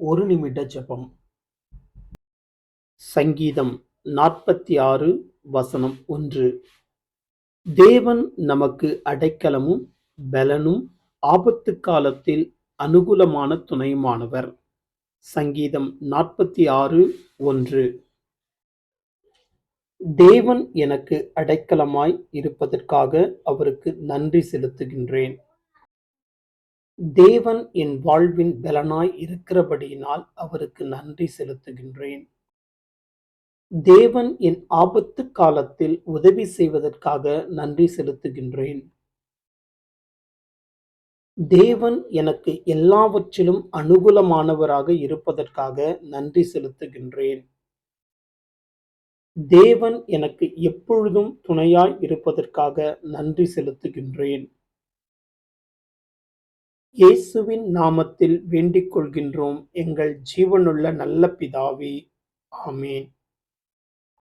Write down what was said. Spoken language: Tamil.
ஒரு நிமிட ஜெபம். சங்கீதம் நாற்பத்தி ஆறு வசனம் ஒன்று. தேவன் நமக்கு அடைக்கலமும் பலனும் ஆபத்து காலத்தில் அனுகூலமான துணையுமானவர். சங்கீதம் நாற்பத்தி ஆறு ஒன்று. தேவன் எனக்கு அடைக்கலமாய் இருப்பதற்காக அவருக்கு நன்றி செலுத்துகின்றேன். தேவன் என் வாழ்வின் பலனாய் இருக்கிறபடியினால் அவருக்கு நன்றி செலுத்துகின்றேன். தேவன் என் ஆபத்து காலத்தில் உதவி செய்வதற்காக நன்றி செலுத்துகின்றேன். தேவன் எனக்கு எல்லாவற்றிலும் அனுகூலமானவராக இருப்பதற்காக நன்றி செலுத்துகின்றேன். தேவன் எனக்கு எப்பொழுதும் துணையாய் இருப்பதற்காக நன்றி செலுத்துகின்றேன். இயேசுவின் நாமத்தில் வேண்டிக் கொள்கின்றோம் எங்கள் ஜீவனுள்ள நல்ல பிதாவே. ஆமேன்.